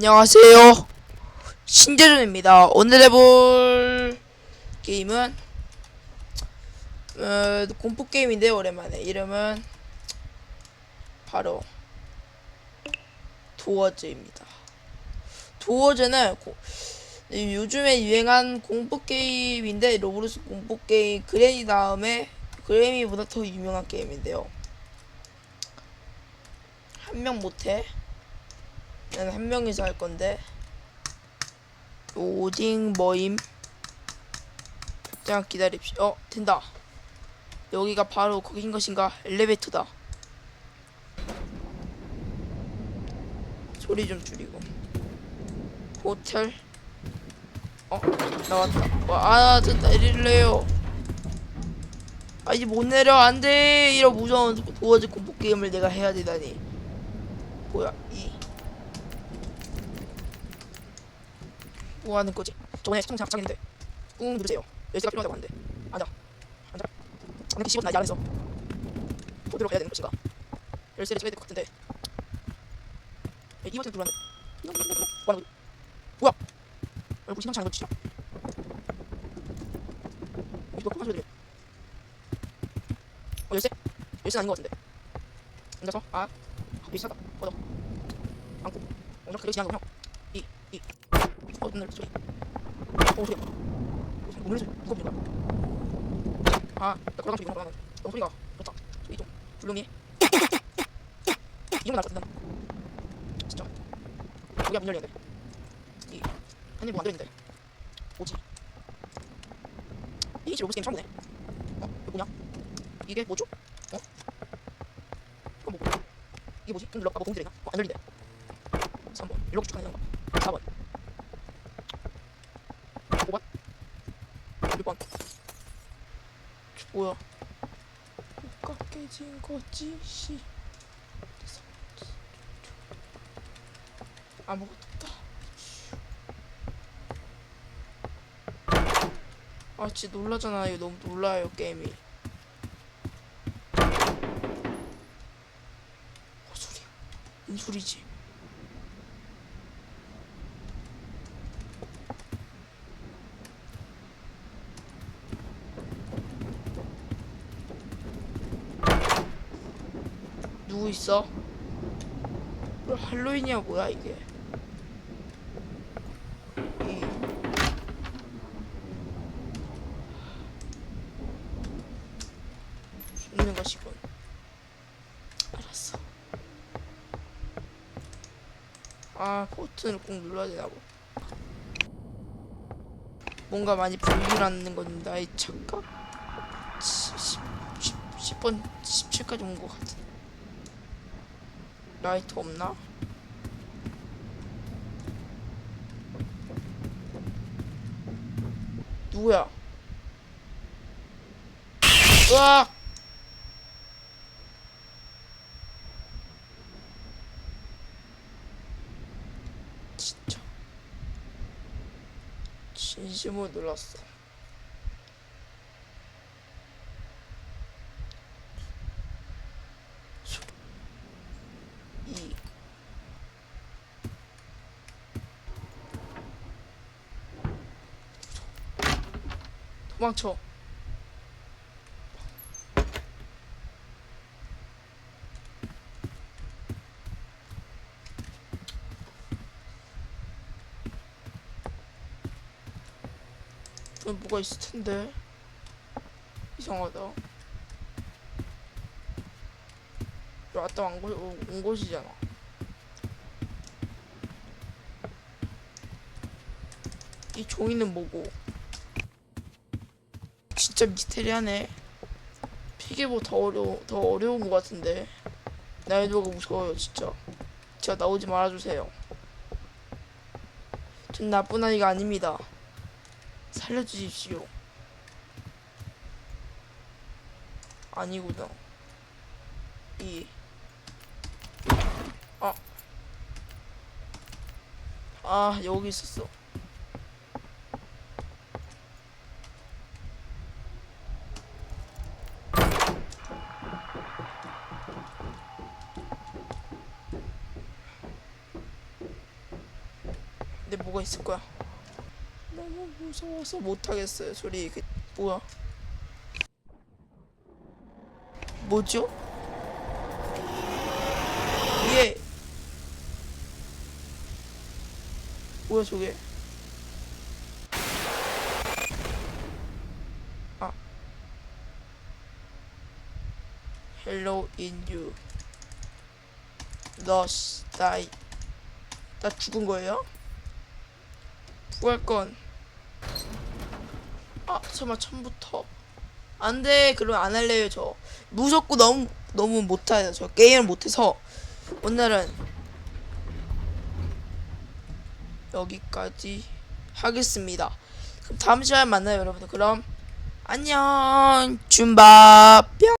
안녕하세요. 신재준입니다. 오늘 해볼 게임은 어, 공포 게임인데 오랜만에 이름은 바로 도어즈입니다. 도어즈는 고- 요즘에 유행한 공포 게임인데 로브로스 공포 게임 그레이 다음에 그레이보다 더 유명한 게임인데요. 한 명 못해. 난한 명이서 할 건데. 오딩 모임. 잠깐 기다립시다. 어 된다. 여기가 바로 거긴 것인가? 엘리베이터다. 소리 좀 줄이고. 호텔. 어 나왔다. 와아 내릴래요. 아 이제 못 내려. 안돼. 이런 무서운 도어즈 공포 게임을 내가 해야 되다니. 뭐야 이 뭐 하는 거지? 저번에 시청자 합창했는데 꾹 누르세요. 열쇠가 필요하다고 하는데 앉아 앉아 그 15분 나이 안에서 보도록 해야 되는 것인가? 열쇠를 찾아야 될 것 같은데 이 버튼 눌렀는데 뭐 하는 거지? 뭐야? 얼굴 심상치 않은 거 진짜 이거 콩한 소리 들려 어 열쇠? 열쇠는 아닌 것 같은데 앉아서 아 비싸다 꺼져 안고 엄청 지나는 거 형. 이, 이. 어, 눈을 소리. 어, 소리. 오늘. 무겁네, 이거. 아, 나 걸어가면 이구나, 그러면. 너무 소리가 좋다. 소리 좀 조용히 해. 이런 거날것 같은데. 진짜. 여기가 문 열리는데. 이, 한입 뭐안 들어있는데. 뭐지? 이 H 로봇 게임 처음 보네. 어, 이거 뭐냐? 이게 뭐죠? 어? 이거 뭐, 이게 뭐지? 좀 눌러봐. 뭐 공들이나? 어, 안 열린대. 3번. 이렇게 쭉 가는 거. 4번. 5번. 6번. 저 뭐야? 깨진 거지? 씨. 아무것도 없다. 아, 진짜 놀라잖아. 이거 너무 놀라요, 게임이. 어, 소리야. 뭔 소리지? 누구 있어? 뭐 할로윈이야 뭐야 이게? 이 죽는 것이군. 알았어. 아 버튼을 꼭 눌러야 되나 보. 뭔가 많이 불길하는 건 나의 착각? 10, 10, 10번 17까지 온 것 같은. 라이트 없나? 누구야? 으악! 진짜 진심으로 놀랐어. 이 도 망쳐. 좀 뭐가 있을 텐데 이상하다. 왔다 온, 곳, 온 곳이잖아. 이 종이는 뭐고? 진짜 미스테리하네. 피게보 더 어려 더 어려운 것 같은데. 난이도가 무서워요, 진짜. 진짜 나오지 말아주세요. 전 나쁜 아이가 아닙니다. 살려주십시오. 아니구나. 이. 아. 아, 여기 있었어. 근데 뭐가 있을 거야? 너무 무서워서 못하겠어요 소리. 그 뭐야? 뭐죠? 이게 뭐야 저게? 아. Hello in you Thus die. 나 죽은 거예요? 구할 건. 아, 설마 처음부터. 안돼. 그럼 안 할래요 저. 무섭고 너무 너무 못해요 저. 게임을 못해서. 오늘은 여기까지 하겠습니다. 그럼 다음 시간에 만나요 여러분들. 그럼 안녕. 줌바 뿅